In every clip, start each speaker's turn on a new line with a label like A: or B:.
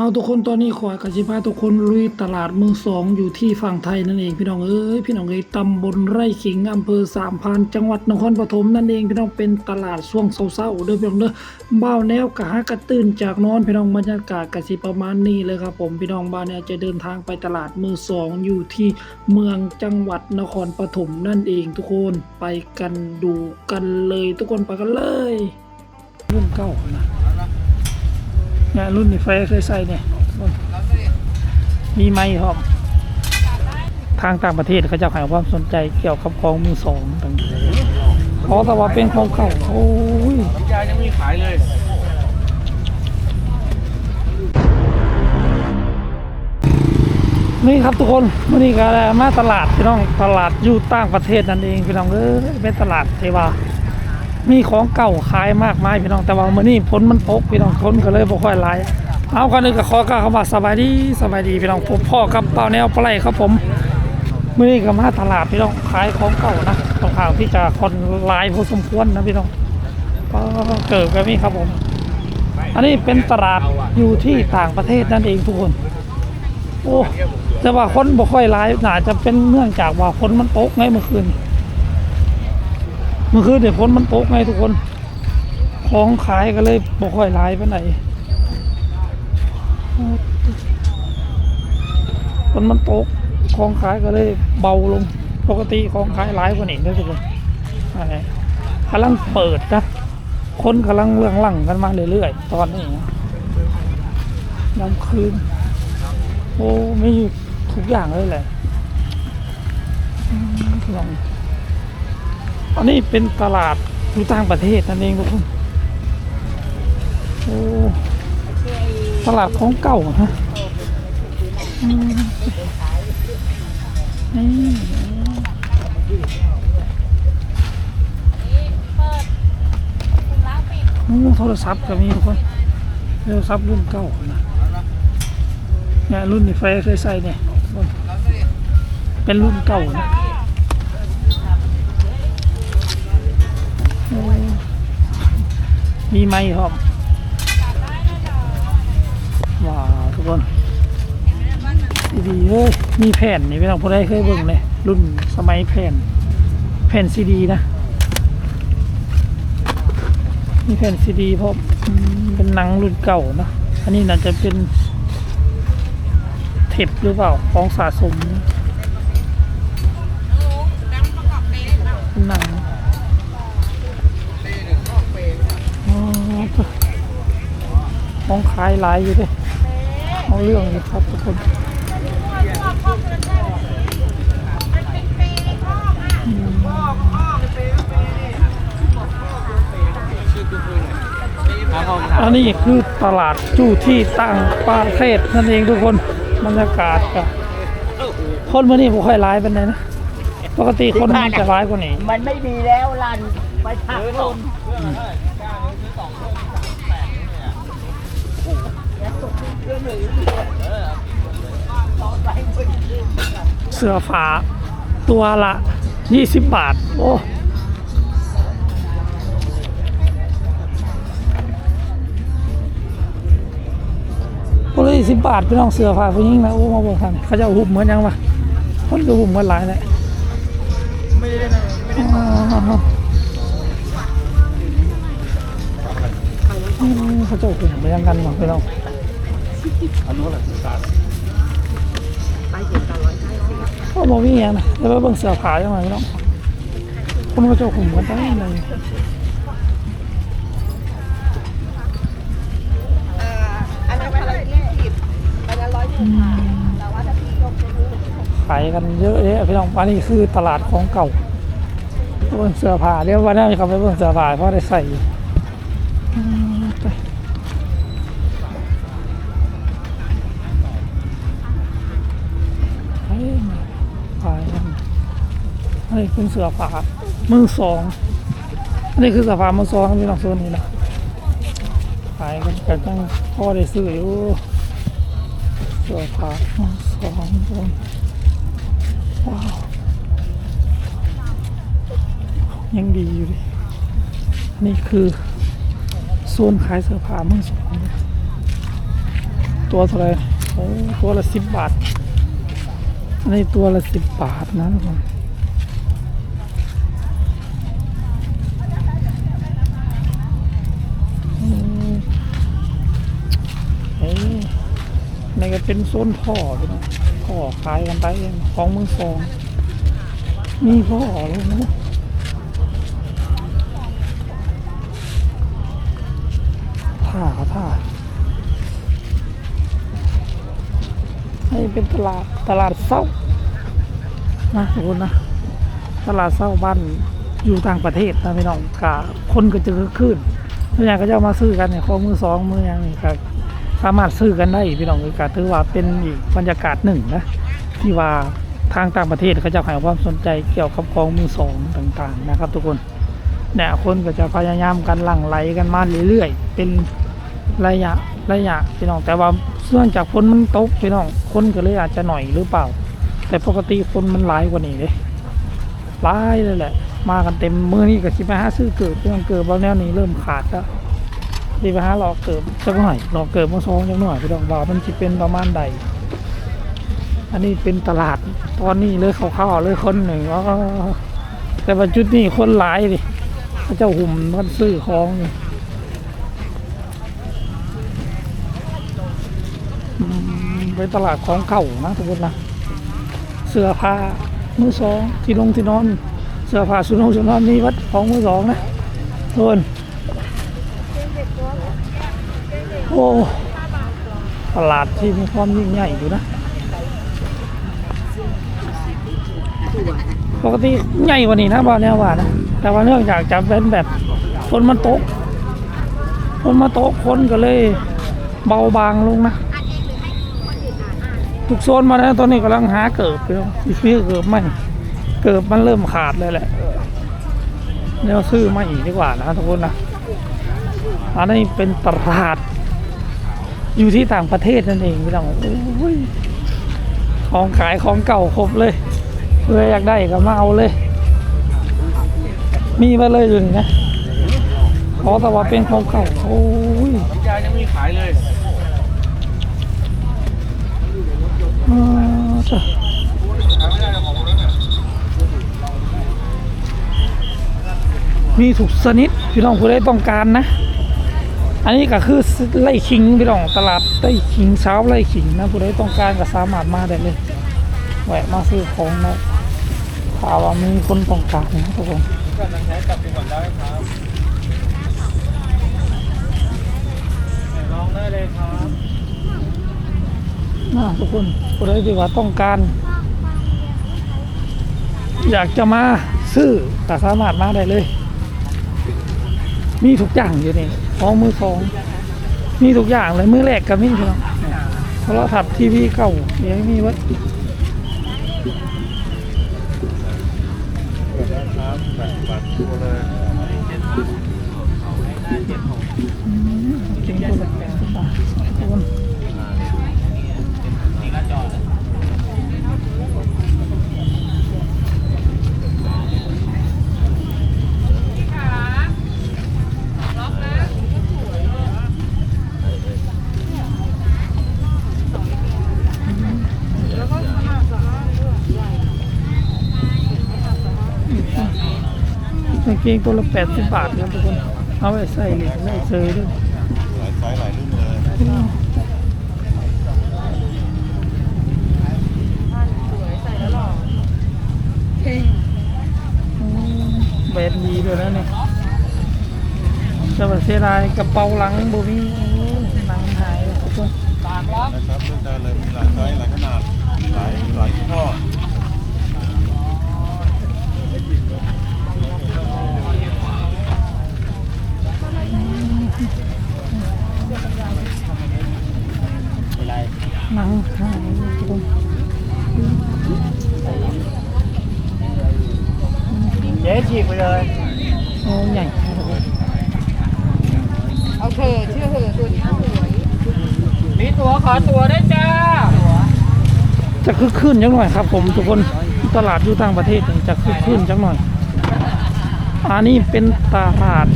A: เอาทุกคนตอนนี้ขอยกสิพาทุกคนลุยตลาดเมืองสองอยู่ที่ฝั่งไทยนั่นเองพี่น้องเอ้ยพี่น้องเอ้ยตำบลไร่ขิงอำเภอสามพรานจังหวัดนครปฐมนั่นเองพี่น้องเป็นตลาดช่วงเช้าๆเด้อพี่น้องเด้อบ้าวแนวกะหากระตื่นจากนอนพี่น้องบรรยากาศกะสิประมาณนี้เลยครับผมพี่น้องบ้านเนี่ยจะเดินทางไปตลาดมือสองอยู่ที่เมืองจังหวัดนครปฐมนั่นเองทุกคนไปกันดูกันเลย ทุกคนไปกันเลยรุ่นเก่านะ นี่ยรุ่นนี้ไฟเคยใส่เนี่ยมีไหมครับทางต่างประเทศเขาจะให้ความสนใจเกี่ยวกับของมือสองต่างๆเพราะแต่ว่าเป็นของเก่าโอ้ย
B: น้ำยายังไม่ขายเลย
A: นี่ครับทุกคนวันนี้ก็มาตลาดพี่น้องตลาดอยู่ต่างประเทศนั่นเองพี่น้องเออเป็นตลาดที่ว่า มีของเก่าขายมากมายพี่น้องแต่ว่ามื้อนี้ฝนมันตกพี่น้องคนก็เลยบ่ค่อยหลายเอากันนึงก็ขอกล่าวคำว่าสบายดีสบายดีพี่น้องผมพ่อกับเป่าแนวปลาไหลครับผมมื้อนี้ก็มาตลาดพี่น้องขายของเก่านะค่อนข้างที่จะคนหลายพอสมควรนะพี่น้องก็เกิดก็มีครับผม อันนี้เป็นตลาดอยู่ที่ต่างประเทศนั่นเองทุกคนโอ้แต่ว่าคนบ่ค่อยหลายน่าจะเป็นเนื่องจากว่าฝนมันตกไงเมื่อคืน เมื่อคืนเดี๋ยวฝนมันตกไงทุกคนของขายก็เลยบ่ค่อยหลายไปไหนฝนมันตกของขายก็เลยเบาลง ปกติของขายหลายกว่านี้เด้อทุกคนอันนี้กำลังเปิดนะคนกำลังเรื่องหลังกันมาเรื่อยๆตอนนี้นะยามคืนโอ้ไมีทุกอย่างเลยแหละลอง อันนี้เป็นตลาดอยู่ต่างประเทศนั่นเองทุกคนโอ้ตลาดของเก่าฮะนี่โอ้โทรศัพท์ก็มีทุกคนโทรศัพท์รุ่นเก่านะเนี่ยรุ่นนี้ไฟเคยใส่เนี่ยเป็นรุ่นเก่านะ มีไม้ครับว้าวทุกคนดีๆเฮ้ยมีแผ่นนี่ไม่ต้องพูดได้เคยเบิ่งเลยรุ่นสมัยแผ่น แผ่นซีดีนะมีแผ่นซีดีเพราะอืมเป็นหนังรุ่นเก่านะอันนี้น่าจะเป็นเท็บหรือเปล่าของสะสมหนังอ๋อ ของขายหลายอยู่ด้วยเอาเรื่องอยู่ครับทุกคนอืมอันนี้คือตลาดจู่ที่ตั้งประเทศนั่นเองทุกคนบรรยากาศกับคนมื่อนี้ผมค่อยร้ายเป็นไงนะปกติคนมันจะร้ายกว่านี้
C: มันไม่มีแล้วลันไปพักลม
A: เสื้อฟ้าตัวละยี่สิบบาท โอ้คนละยี่สิบบาทพี่น้องเสื้อผ้าผู้หญิงนะโอ้มาบอกทันเขาจะอาหุบเหมือนยังวะคนก็หุบเหมือนหลายแหละ
B: ไม่ได้นะไม่ได้
A: เขาจะอาหุบเหมือนยังกันวะพี่น้อง
B: อันนู้นแหละตา
A: ก็บอกวิ่งอย่างนะแล้วเบิ่งเสือผายังไงพี่น้องคนก็จะเอาหุบเหมือนกันเลย
C: อันนั้นเป็นร้อยยี่สิบอันนั้นร้อยยี่สิบแต่ว่าถ้าพี่ยกจะรู้
A: ขายกันเยอะแยะพี่น้องอันนี้คือตลาดของเก่าเบิ่งเสื้อผ้าเดี๋ยววันหน้าจะขับไปเบิ่งเสื้อผ้าเพราะได้ใส่ อันนี้คือเสื้อผ้ามือสองอันนี้คือเสื้อผ้ามือสองพี่น้องโซนนี้นะขายกันกันตั้งพ่อได้ซื้ออยู่เสื้อผ้ามือสองโซนว้าวยังดีอยู่ดินี่คือโซนขายเสื้อผ้ามือสองตัวเท่าไรโอ้ตัวละสิบบาทอันนี้ตัวละสิบบาทนะทุกคนอืมเอ้ยนี่ก็ เป็นโซนพ่อพี่น้องพ่อขายกันไปเองของมือสองมีพ่อเลยนะท่าท่าให้เป็นตลาดตลาดเศร้านะทุกคนนะตลาดเศร้าบ้านอยู่ต่างประเทศนะพี่น้องกะคนก็จะคึกคืนตัวอย่างก็จะมาซื้อกันเนี่ยของมือสองมืออย่างนี้ก็ สามารถซื้อกันได้พี่น้องก็ถือว่าเป็นอีกบรรยากาศหนึ่งนะที่ว่าทางต่างประเทศเขาจะให้ความสนใจเกี่ยวกับของมือสองต่างๆ นะครับ ทุกคนเนี่ยคนก็จะพยายามกันหลั่งไหลกันมาเรื่อยๆเป็นระยะระยะพี่น้อง แต่ว่าเนื่องจากฝนมันตกพี่น้องคนก็เลยอาจจะหน่อยหรือเปล่า แต่ปกติคนมันหลายกว่านี้เลยหลายเลยแหละ มากันเต็มมือนี่กับสิไปหาซื้อเกิดพี่น้องเกิดบางแนวนี้เริ่มขาดแล้ว สิไปหาหลอกเกิดจักหน่อยหลอกเกิดมาซองจักหน่อยพี่น้องว่ามันจะเป็นประมาณใด อันนี้เป็นตลาดตอนนี้เลยเขาเข้าเลยคนหนึ่งอ๋อแต่ว่าจุดนี้คนหลายดิเขาเจ้าหุ่มมันซื้อของอยู่อืมเป็นตลาดของเก่านะทุกคนนะเสื้อผ้ามือสองที่นงที่นอน เสื้อผ้าสุนงสุนอนนี่วัดของมือสองนะทุกคนโอ้ตลาดที่มีความยิ่งใหญ่อยู่นะปกติใหญ่กว่านี้นะบ้านแนวว่านะแต่ว่าเนื่องจากจะเป็นแบบฝนมันตกฝนมาตกคนก็เลย เบาบางลงนะทุกโซนมาแล้วตอนนี้กำลังหาเกิบอยู่อีฟี่เกิบไม่เกิบมันเริ่มขาดเลยแหละเดี๋ยวซื้อมาอีกดีกว่านะทุกคนนะอันนี้เป็นตลาด อยู่ที่ต่างประเทศนั่นเองไม่ต้องโอ้ยของขายของเก่าครบเลยเพื่ออยากได้ก็มาเอาเลย มีมาเลยอยู่นี่นะขอแต่ว่าเป็นของเก่าโอ้ย
B: น้ำยายังมีขายเลย
A: อ่าจ้ะมีถูกสนิทพี่น้องผู้ใดต้องการนะ อันนี้ก็คือไล่ขิงพี่น้องตลาดไล่ขิงเช้าไล่ขิงนะผู้ใดต้องการก็สามารถมาได้เลยแวะมาซื้อของได้ถ้าว่ามีคนต้องการนะทุกคน
B: ก็นังแท้กลับไปก่อนได้ครับลองได้เลยครับ
A: นะทุกคนผู้ใดที่ว่าต้องการ อยากจะมาซื้อก็สามารถมาได้เลย มีทุกอย่างอยู่นี่ ของมือสองมีทุกอย่างเลยมือแรกก็มีพี่น้องโทรทัศน์ทีวีเก่าเดี๋ยวมีวัด
B: ครับแปดบาทตัวเลย
A: จริงตัวละแปดสิบบาทคน
B: นี่ก็จอด
A: กาง เกงตัวละแปดสิบบาทครับทุกคน เอาไว้ใส่เหล็กใส่เซยด้วย
B: หลายไซส์หลายรุ่นเลย
A: แบรนด์ดีด้วยนะเนี่ยจะมาเสียดายกระเป๋าหลังบ่มีโอ้ยหนังหายทุกคน
B: ตากรับนะครับเลือกได้เลยมีหลายไซส์หลายขนาดหลายหลายยี่ห้อ
A: หนังหายเลยทุกคน
B: เจ๊ฉีกไปเลย
A: โอ้ใหญ่ครับทุกคน
C: เอาเธอเชื่อเธอตัวนี้สวย
B: มีตัวขอตัวได้จ้า
A: จะคึกคืนจังหน่อยครับ ผมทุกคนตลาดอยู่ต่างประเทศนี่จะคึกคืนจังหน่อย อันนี้เป็นตลาด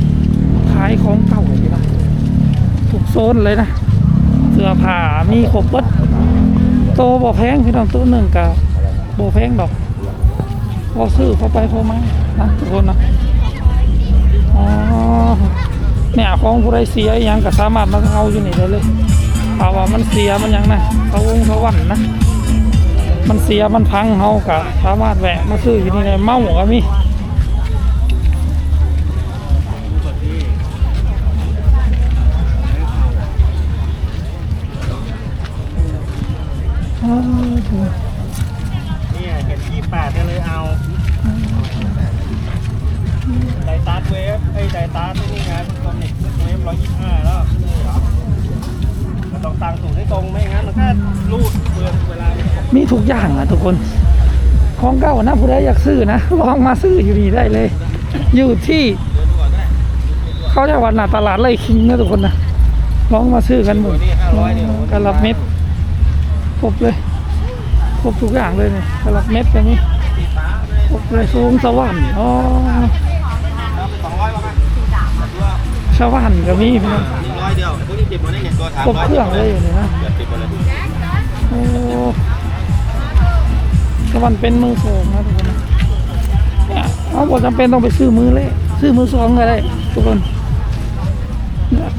A: ขายของเก่าเลยนะทุกโซนเลยนะ เสื้อสื้อผ้ามีครบเบิด โตบ่แพงพี่น้องตัวหนึ่งก็บ่แพงดอกพอซื้อพอไปพอมานะทุกคนนะอ๋อเนี่ยของผู้ใดเสียอหยังก็สามารถมาเอาอยู่นี่ได้เลยถ้าว่ามันเสียมันยังนะเขาวงเขาวันนะมันเสียมันพังเฮาก็สามารถแวะมาซื้ออยู่นี่ได้เมาก็มี
D: เนี่ยเห็นยี่แปดเนี่ยเลยเอาไดตาร์เวฟไอ้ไดตาร์นี่ไงคอมนิกเวฟร้อยยี่สิบห้าแล้วมันต้องตั้งสูงให้ตรงไม่งั้นมันแค่รูดเปลืองเวลามี
A: ทุกอย่างอะทุกคนของเก่านะผู้ใดอยากซื้อนะลองมาซื้ออยู่นี่ได้เลย อยู่ที่เขาจะวันหน้าตลาดไร่คิงนะทุกคนนะลองมาซื้อกันหมดกระลับเม็ด ครบเลยครบทุกอย่างเลยเนี่ยกระลับเม็ดแบบนี้ครบเลยสูงสวรรค์อ๋อ
D: สองร้อยป่ะไหม
A: สวรรค์ก็มีพี่น้อง
D: ร้อยเดียวพวกนี้ติดหมดได้ไงตัวถาม
A: ครบเครื่องเลยอยู่นี่นะ
D: เกือบหมดเลย
A: โอ้สวรรค์เป็นมือสองนะทุกคนเนี่ยเอาบอกจำเป็นต้องไปซื้อมือเลย ซื้อมือสองก็ได้ทุกคนเนี่ย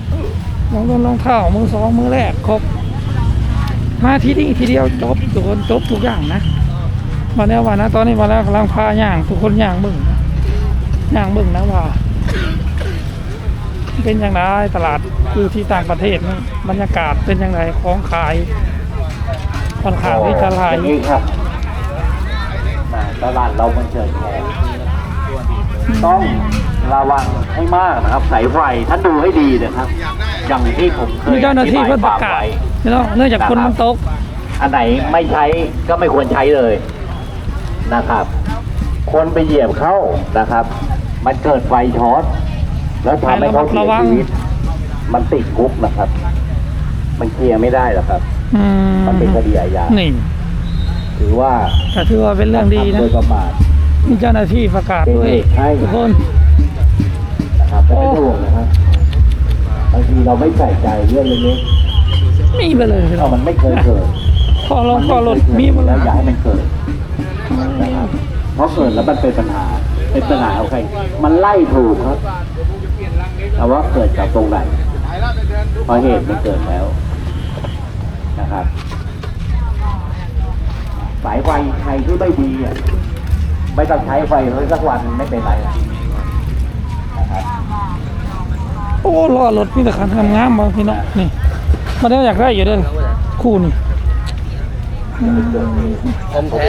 A: รองเท้ารองเท้ามือสองมือแรกครบ มาที่นี่ทีเดียวจบทุกคนจบทุกอย่างนะวันนี้วันนะตอนนี้วันแล้วกำลังพาย่างทุกคนย่างเบึ่งนะย่างเบึ่งนะว่า เป็นอย่างไรตลาดอยู่ที่ต่างประเทศนี่บรรยากาศเป็นอย่างไรของขายค่อนข้างที่จะหลาย
E: อย่างนี้ครับแต่ตลาดเรามันเกิดแข่ต้องระวังให้มากนะครับสายไฟท่านดูให้ดีนะครับ อย่างที่ผมเค
A: มี
E: ย
A: เจ้าหน้าที่เพิ่นประกาศ เนาะเนื่องจากคนมันตก
E: อันไหนไม่ใช้ก็ไม่ควรใช้เลยนะครับ คนไปเหยียบเข้านะครับ มันเกิดไฟช็อตแล้วทำให้เขาเสียชีวิต มันติดคุกนะครับ มันเคลียร์ไม่ได้หรอกครับ
A: อืม
E: มันเป็นคดีอาญา
A: นี่
E: ถือว่า
A: ก็ถือว่าเป็นเรื่องดีนะ
E: ทำโดยประมาท
A: มีเจ้าหน้าที่ประกาศด้วย
E: ใช่
A: ทุกคน
E: นะครับไม่เป็นห่วงนะครับบางทีเราไม่ใส่ใจเรื่องเล็ก
A: มีไปเลย
E: ๆ
A: พี่
E: เพ
A: น้อง
E: ราะมันไม่เคยเกิด
A: พอลงพอรถมี
E: มี
A: หมด
E: แล้
A: แล้วว
E: อย่าให้มันเกิดนะครับเพราะเกิดแล้วมันเป็นปัญหา เป็นปัญหาของใคร มันไล่ถูกครับแต่ว่าเกิดจากตรงไหนเพราะเหตุมันเกิดแล้วนะครับ สายไฟใครที่ไม่ดีอะไม่ต้องใช้ไฟเลยสักวันไม่เป็นไรนะครับ
A: โอ้รอรถมีแต่คันงามๆมาพี่น้องนี่ มาได้อยากได้อยู่เด้อคู่นี่อืม
D: ผมแท้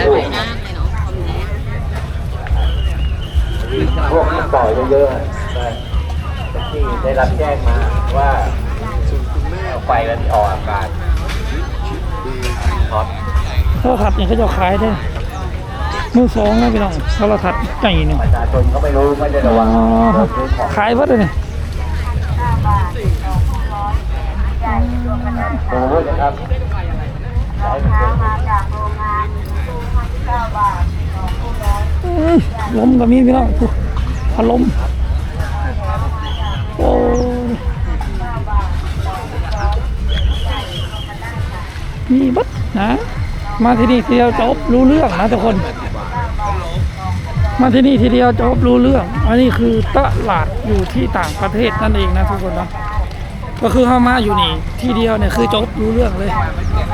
E: พวกต่อยเยอะๆนะที่ได้รับแจ้งมาว่าไฟมันออกอาการช็อต
A: โทรทัศน์นี่เขาจะขายได้มือสองนะพี่น้องโทรทัศน์ใหญ่หนึ่ง
E: ประชาชนเขาไม่รู้ไม่ได้ระ
A: อ๋อ
E: วังซื้อของ
A: ขายวัดเลยนี่
E: โอ้โหนะครับใช้เป็น
A: อืมลมก็มีพี่น้องอู้พัดลมโอ้มีบัดนะ มาที่นี่ทีเดียวจบรู้เรื่องนะทุกคน มาที่นี่ทีเดียวจบรู้เรื่อง อันนี้คือตลาดอยู่ที่ต่างประเทศนั่นเองนะทุกคนเนาะ ก็คือเข้ามาอยู่นี่ที่เดียวเนี่ยคือจบรู้เรื่องเลย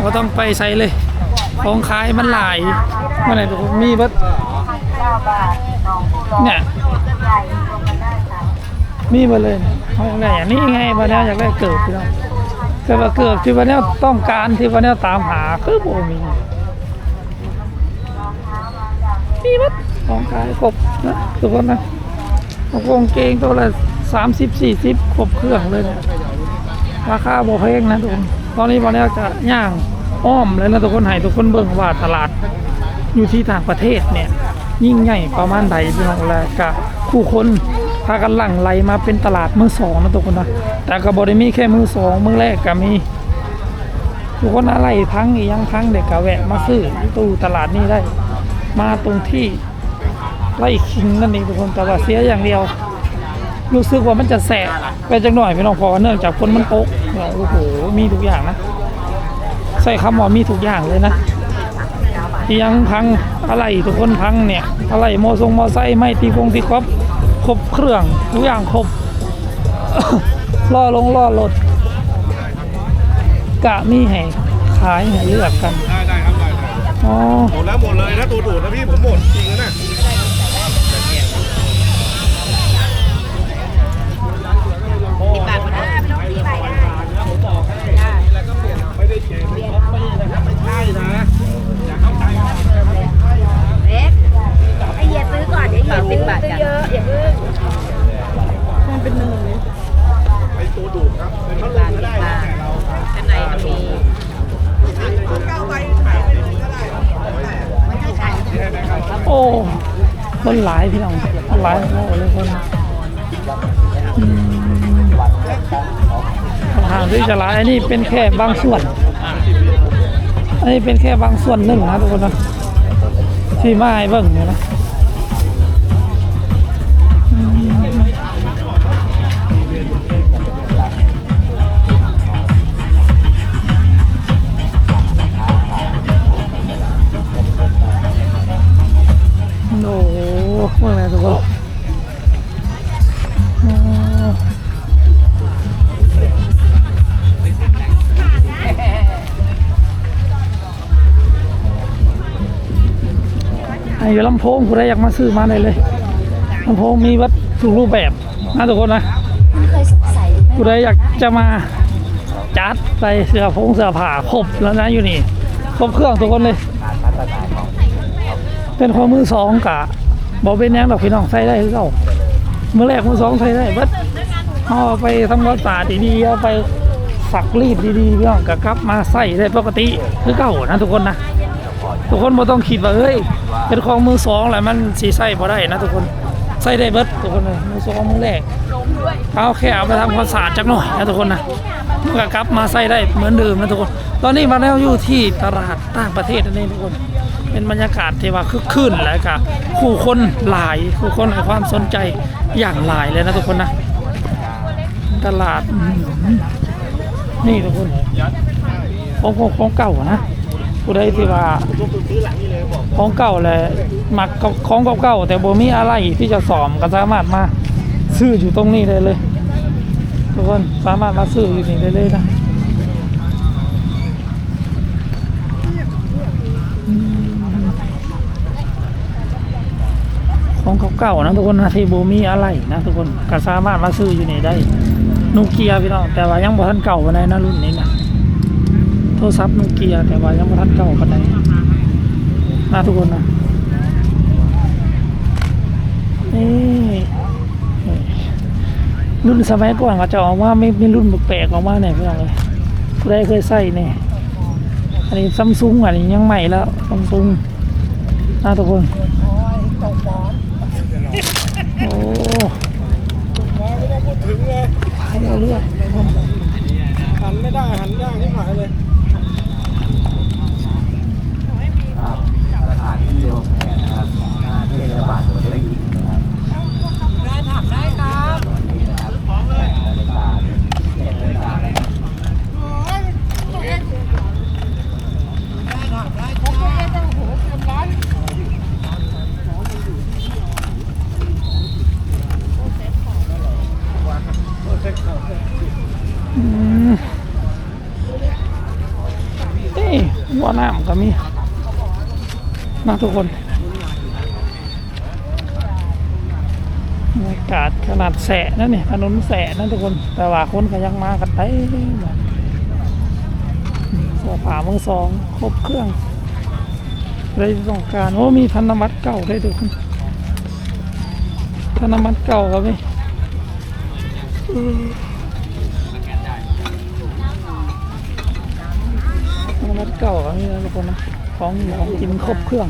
A: เราต้องไปใส่เลย ของขายมันหลายมาไหนทุกคนมีบัดเนี่ยมีมาเลยเอาอย่างไรอย่างนี้ไงวันนี้อยากได้เกิดพี่น้องแต่ว่าเกิดที่วันนี้ต้องการที่วันนี้ตามหาคือบ่มีมีมัดของขายครบนะทุกคนนะกระโปรงเกงตัวละสามสิบสี่สิบครบเครื่องเลยเนี่ย ราคาบ่แพงนะทุกคนตอนนี้วันนี้จะย่างอ้อมเลยนะทุกคนให้ทุกคนเบิ่งว่าตลาดอยู่ที่ต่างประเทศเนี่ย ยิ่งใหญ่ประมาณใดพี่น้องและกะผู้คนพากันหลั่งไหลมาเป็นตลาดมือสองนะทุกคนนะแต่ก็บ่ได้มีแค่มือสองมือแรกก็มีทุกคนอะไรพังอียังพังเด็กก็แวะมาซื้อตู้ตลาดนี้ได้ มาตรงที่ไล่คิงนั่นเองทุกคนแต่ว่าเสียอย่างเดียว รู้สึกว่ามันจะแสบไปจังหน่อยพี่น้องเพอเนื่องจากคนมันโป๊กเนี่ยโอ้โหมีทุกอย่างนะ ใส่คำว่ามีทุกอย่างเลยนะที่ยังพังอะไรทุกคนพังเนี่ยอะไรโมทรงมอไซค์ไม่ตีฟงตีกอล์ฟครบเครื่องทุกอย่างครบล่อลงล่อรถกะมีให้ขายให้เลือกกัน
B: ได้ได้ครับได้ได้
A: อ๋อ
B: หมดแล้วหมดเลยถ้าตัวดูดนะพี่ผมหมดา
C: งที่
A: จะลายอันนี้เป็นแค่บางส่วน อันนี้เป็นแค่บางส่วนหนึ่งนะทุกคนนะที่ไม้เบิ่งเนี่ยนะโอ้โหเมื่อไงทุกคน ไอ้ลำโพงผู้ใดอยากมาซื้อมาได้เลยลำโพงมีวัดทุกรูปแบบนะทุกคนนะ
F: เคยสงสัย
A: ผู้ใดอยากจะมาจัดใส่เสื้อผงเสื้อผ้าครบแล้วนะอยู่นี่ครบเครื่องทุกคนเลย เป็นของมือสองกะบอกเป็นหยังดอกพี่น้องใส่ได้คือเก่ามือแรกมือสองใส่ได้เบัดเอาไปทำความสะอาดดีๆเอาไปฝักรีดดีๆพี่น้องกะกลับมาใส่ได้ปกติคือเก่านะทุกคนนะ ทุกคนบ่ต้องคิดว่าเฮ้ยเป็นของมือสองแหละมันสีใส่พอได้นะทุกคนใส่ได้เบิดทุกคนเลยมือสองมือแรกเอาแค่เอาไปทำความสะอาดจักหน่อยนะทุกคนนะมันก็กลับมาใส่ได้เหมือนเดิมนะทุกคน ตอนนี้มาแล้วอยู่ที่ตลาดต่างประเทศนั่นเองทุกคน เป็นบรรยากาศที่ว่าคึกคืนแล้วก็ผู้คนหลายผู้คนให้ความสนใจอย่างหลายเลยนะทุกคนนะ ตลาดนี่ทุกคนของของเก่านะ ผู้ใดที่ว่าของเก่าแหละมักกับของเก่าๆแต่บ่มีอะไรที่จะสอมก็สามารถมาซื้ออยู่ตรงนี้ได้เลย ทุกคนสามารถมาซื้ออยู่นี่ได้เลยนะของเก่าๆนะทุกคนนะที่โบมีอะไรนะทุกคนก็สามารถมาซื้ออยู่นี่ได้นูเกียพี่น้องแต่ว่ายังบ่ทันเก่าปานใดนะรุ่นนี้นะ ทรศัพท์นูเกียร์แต่ว่ายังบ่ทันเก่าปานใดนะทุกคนนะนี่รุ่นสมัยก่อนเขาจะออกมาไม่ไม่รุ่นแปลกออกมาเนี่ยพี่น้องเลยผู้ใดเคยใส่เนี่ยอันนี้ซัมซุงอันนี้ยังใหม่แล้วซัมซุงนะทุกคนโอ้
D: ถึงเลย
A: ขายเอาเรื่อย
D: หันไม่ได้หันยากที่หายเลย
A: อืมเอ้ยว่าน้ำก็มีนะ ทุกคนบรรยากาศขนาดแสะนั่นนี่ถนนแสะนั่นทุกคน แต่ว่าคนก็ยังมากันเต็มเสื้อผ้ามือสองครบเครื่องเลยต้องการโอ้มีธนบัตรเก่าได้ทุกคนธนบัตรเก่าก็มีเออธนบัตรเก่าก็มีนะทุกคนนะของของกินครบเครื่อง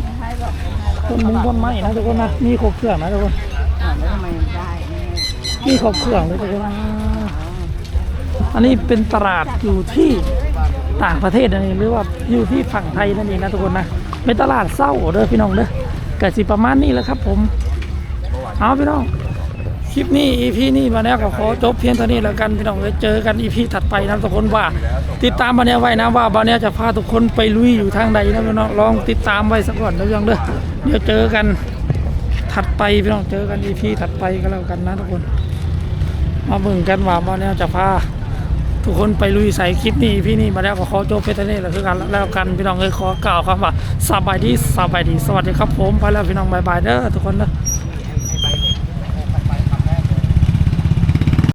A: ต้นมุงต้นไม้นะทุกคนนะมีครบเครื่องนะทุกคน
C: แล้วทำไมมันได้
A: นี่ครบเครื่องเลยทุกคนอันนี้เป็นตลาดอยู่ที่ต่างประเทศนั่นเองหรือว่าอยู่ที่ฝั่งไทยนั่นเองนะทุกคนนะเป็นตลาดเศร้าเด้อพี่น้องเด้อกะสิประมาณนี้แหละครับ ผมเอาพี่น้อง คลิปนี้ EP นี้มาแล้วก็ขอจบเพียงเท่านี้แล้วกันพี่น้องเอ้ยเจอกัน EP ถัดไปนะทุกคนว่า ติดตามบาเนี้ยไว้นะว่าบาเนี้ยจะพาทุกคนไปลุยอยู่ทางใดนะพี่น้องลองติดตามไว้สักก่อนนะพี่น้องเด้อเดี๋ยวเจอกันถัดไปพี่น้องเจอกัน EP ถัดไปก็แล้วกันนะทุกคน มาเบิ่งกันว่าบาเนี้ยจะพาทุกคนไปลุยใส่คลิปนี้พี่นี่มาแล้วก็ขอจบเพชรนี่แหละคือกันแล้วกันพี่น้องเอ้ยขอกล่าวคำว่าสบายดีสบายดี สวัสดีครับผมไปแล้วพี่น้องบายบายเด้อทุกคนเด้อ